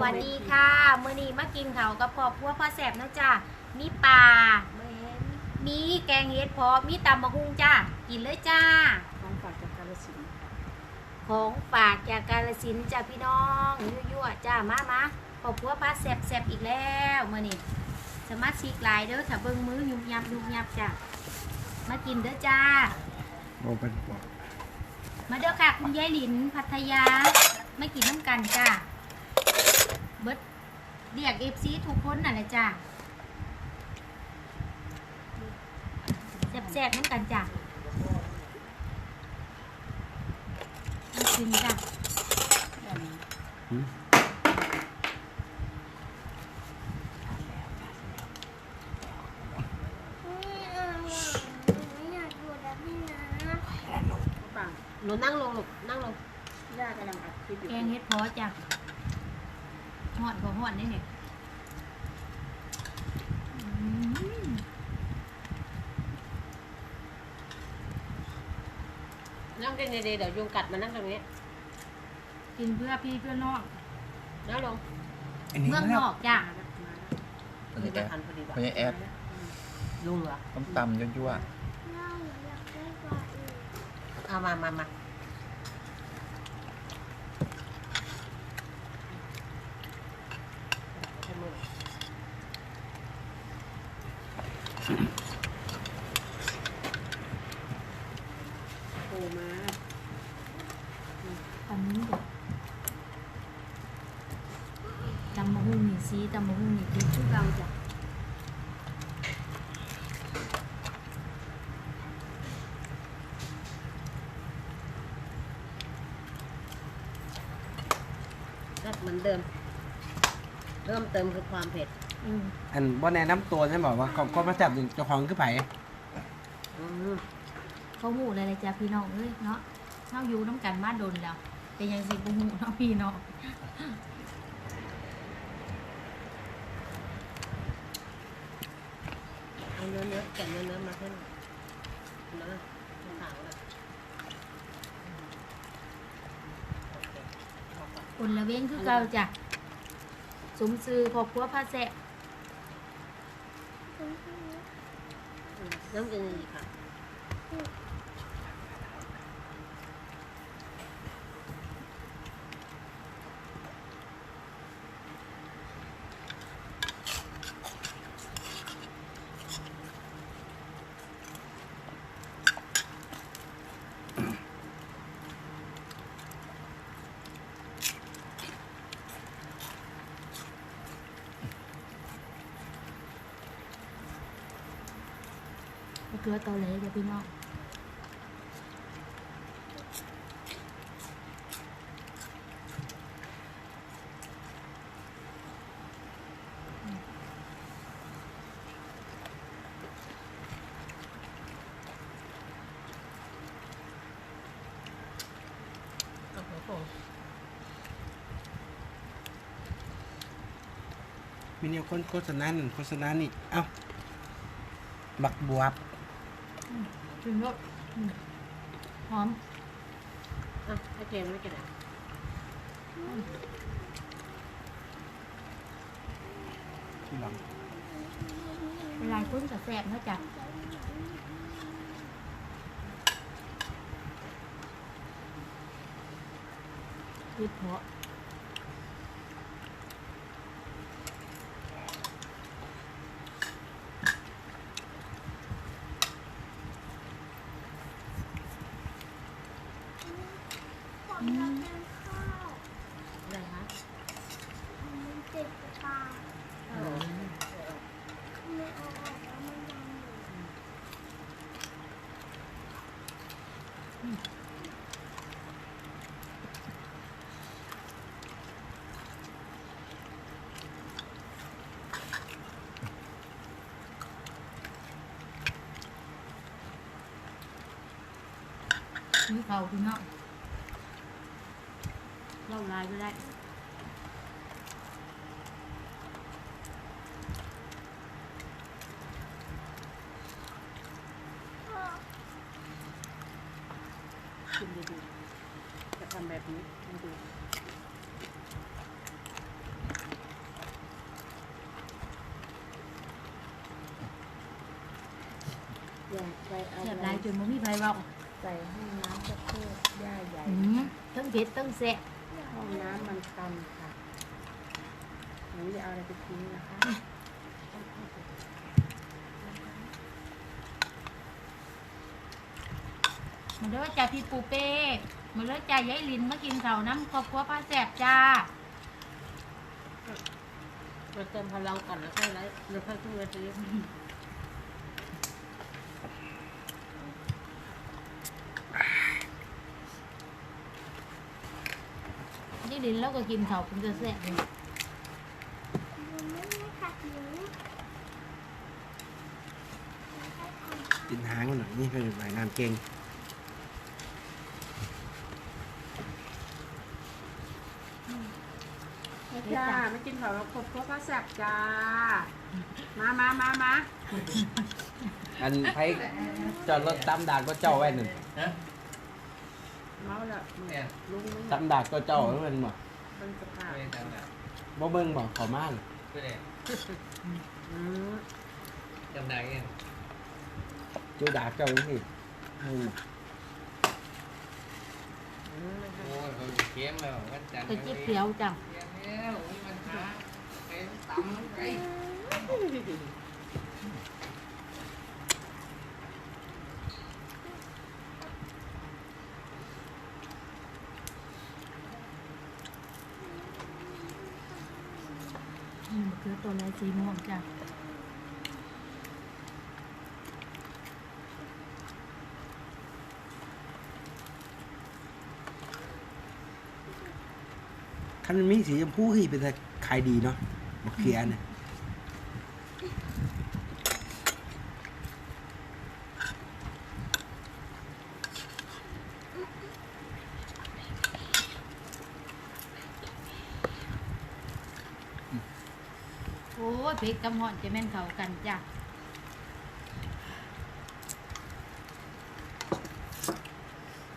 วัสดีค่ะ มื้อนี้มากินข้าวกับพ่อพัวพ่อแสบนะจ้ามีปลา มีแกงเห็ดเพาะมีตำมะฮุงจ้ากินเลยจ้า ของฝากจากกาฬสินธุ์ของฝากจากกาลสินธุ์จ้าพี่น้องยั่วๆจ้ามามาพ่อพัวพ่อแสบแสบอีกแล้วมื้อนี้สมาชิกหลายเด้อถ้าเบิ่งมือยุบยับยุบยับจ้ามากินเด้อจ้าโอ้เป็นปอดมาเด้อค่ะ คุณยายหลินพัทยา ไม่กินน้ำกันจ้า เบิดเรียกเอฟซีทุกคนน่ะแหละจ้าแซ่บๆน้ำกันจ้ามากินจ้าแบบนี้หืมปังหนูนั่งลงลูกนั่งลงย่ากำลังอัดคลิปอยู่ แกงเฮ็ดพอจ้า หอดบ่หอดนี่เนี่ยอืมนั่งดีๆเดี๋ยวยุงกัดมานั่งตรงนี้กินเพื่อพี่เพื่อน้องนั่งลงอันนี้เมืองนะนอกจ้ามาแล้วมาแล้วมันคือจะจะทันพอดีป่ะมันจะแอดลุงเหรอต้มตำยั่วเอามามามาใช้มือ โผล่มา ตำนี้เด็ดตำมะฮุ่งนี่ซีตำมะฮุ่งนี่คือชุดเราจ้ะก็เหมือนเดิม เริ่มเติมคือความเผ็ดอืมอันบ่แนะนำตัวใช่ไหมว่าก็ก็มาจับเจ้าของคือไผอืมเขาหูอะไรเลยจ้ะพี่น้องเอ้ยเนาะเฮาอยู่น้ำกันมาโดนแล้ว แต่ยังสิบ่หูเนาะพี่น้อง เอาเนื้อเนื้อแกะเนื้อเนื้อมาให้หน่อยเนื้อขาวเลยโอเคพอก่อนคนละเว้งคือเก่าจ้ะสมซื้อครอบครัวพาแสะอืมน้ำกินอีกค่ะ เกลือเตาเหลยจ้ะพี่น้องโอ้โหมีเนี่ยคนโฆษณาหนั่นโฆษณานี่ เอ้า บักบวบ ถึงรสอืมหอมอะให้เจมไม่กินอะที่หลังเป็นลายต้นกับแสบเนาะจ้ะคือเพาะ อืมอะไรคะเออเขาพี่น้อง เล่าลายก็ได้ชิดูจะทำแบบนี้ดูอยาไปเอาเสียบลายจนมันมีไฟบอกใส่ให้น้ำสักครู่ย่าใหญ่ ทั้งเผ็ดทั้งแสบ น้ำมันตันค่ะหนูอย่าเอาอะไรไปทิ้งนะคะมาเด้อจ้าพี่ปูเป้มาเด้อจ้ายายลินมากินข้าวน้ำครอบครัวป้าแซ่บจ้ามาเติมพลังก่อนแล้วค่อยไลฟ์แล้วค่อยขึ้นเวที ยายลินแล้วก็กินเขาวเป็นจะแซ่บเลยกินหางมันหน่อยนี่เป็นใบน้ำเก่งจ้าไม่กินข้าวแล้วครบครัวพระแสบจ้า มามามามาอันไผจอดรถตำดากก็เจ้าไว้หนึ่ง มาและลุงนี่ตำดากก็เจ้าไว้เป็นบ่เป็นสภาพบ่เบิ่งบ่เขามาน่ะอืมจำได้ยังจูดากเจ้าจังซี่เบิ่งบ่โอ้ยเขาเค็มแล้ววันจันทร์ก็จิ๊บเสียวจ้ะเค็มแล้วมีปัญหาเป็นตำไก่ อืมคือ ตัวลายสีม่วงจ้ะคันมันมีสีชมพูคือเป็นขายดีเนาะบักเขียเนี่ย เพกกับหอนจะแม่นเข้ากันจ้ะ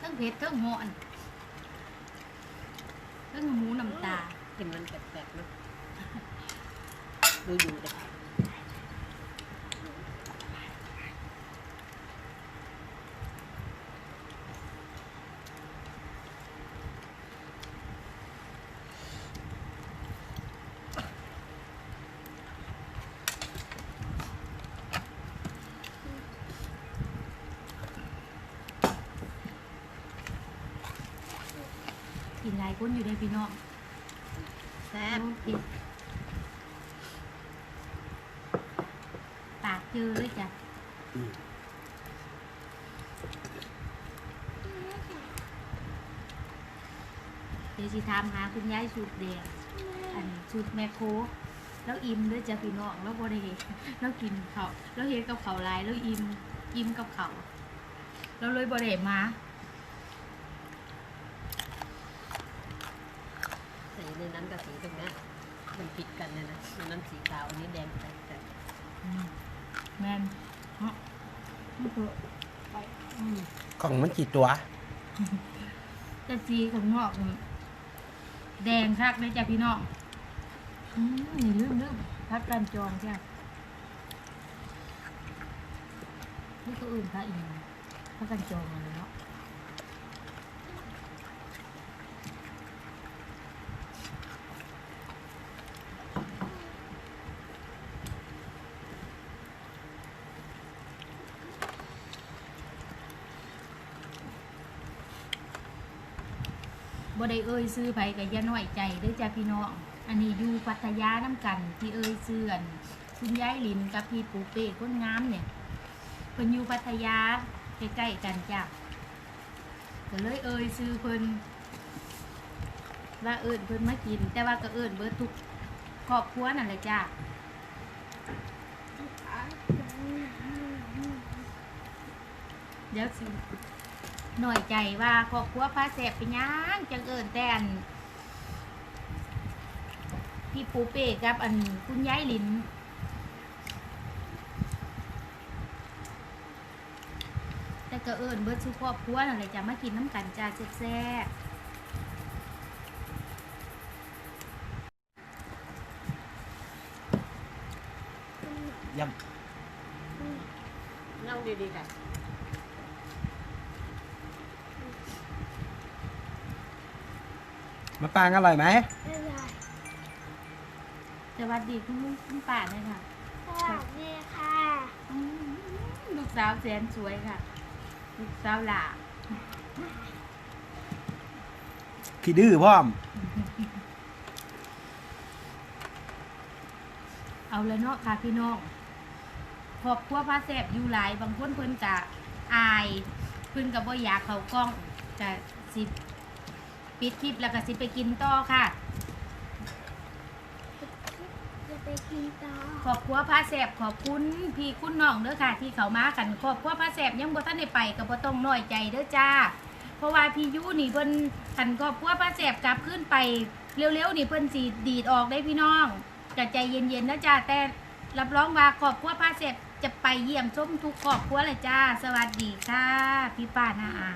ทั้งเผ็ดทั้งหอนทั้งหมูน้ำตาเห็นมันแปลกๆเนอะดูอยู่แต่ ลายคนอยู่ในพี่น้องแซ่บโอเคปากเจอเลยจ้ะอืมเดี๋ยวสิถามหาคุณยายสูตรแดงอันสูตรแมคโครแล้วอิ่มด้วยจ้ะพี่น้องแล้วบ่ได้เห็นแล้วกินเขาวแล้วเห็นกับเขาวหลายแล้วอิ่มอิ่มกับเขาวแล้วเลยบ่ได้มา แต่ ในนั้นกับสีตรงเนี้ยมันผิดกันเลยนะในนั้นสีขาวอันนี้แดงแต่แต่อืมแมนเนาะมันเถอะอืมกล่องมันกี่ตัวแต่สีของนอกนี่แดงคักเลยจ้ะพี่น้องอืมนี่ลืมลืมพักกันจองจ้ะนี่ก็อื่นพักอีกพักกันจองเลยเนาะ บ่ได้เอ่ยซื้อไผก็อย่าน้อยใจเด้อจ้าพี่น้อง อันนี้อยู่พัทยาน้ำกันที่เอ่ยซื้ออันคุณยายลินกับพี่ปูเป้คนงามเนี่ยเพิ่นอยู่พัทยาใกล้ๆกันจ้ะก็เลยเอ่ยซื้อเพิ่นว่าเอิญเพิ่นมากิน แต่ว่าก็เอิญเบิดทุกครอบครัวนั่นแหละจ้ะเดี๋ยวสิ หน่อยใจว่าครอบครัวพาแสบไปย่างจังเอิญแต่อันพี่ปูเป้กับอันคุณยายลินแต่ก็เอิญเบิดชุครอบครัวอะไรจะมากินน้ำกันจ้าแซ่บ ย่ เรา ดีๆค่ะ มะปรางอร่อยไหมสวัสดีคุณลุงคุณป้าเลยค่ะสวัสดีค่ะอืมลูกสาวแสนสวยค่ะ ลูกสาวหล่าขี้ดื้อพ่อม เอาแล้วเนาะค่ะพี่น้องครอบครัวพาแสบอยู่หลาย บางคนเพิ่นกะอาย เพิ่นกับบ่อยากเข้ากล้องกะสิ ปิดคลิปแล้วก็สิไปกินต่อค่ะ จะไปกินต่อครอบครัวพาแสบขอบคุณพี่คุณน้องเด้อค่ะ ที่เขามากันครอบครัวพาแสบยังบ่ทันได้ไปก็บ่ต้องน้อยใจเด้อจ้า เพราะว่าพี่ยุนี่เพิ่นคันครอบครัวพาแสบกลับขึ้นไปเร็วๆนี่เพิ่นสิดีดออกได้พี่น้องจะใจเย็นๆนะจ้าแต่รับรองว่าครอบครัวพาแสบจะไปเยี่ยมชมทุกครอบครัวเลยจ้า สวัสดีค่ะพี่ป้านาอา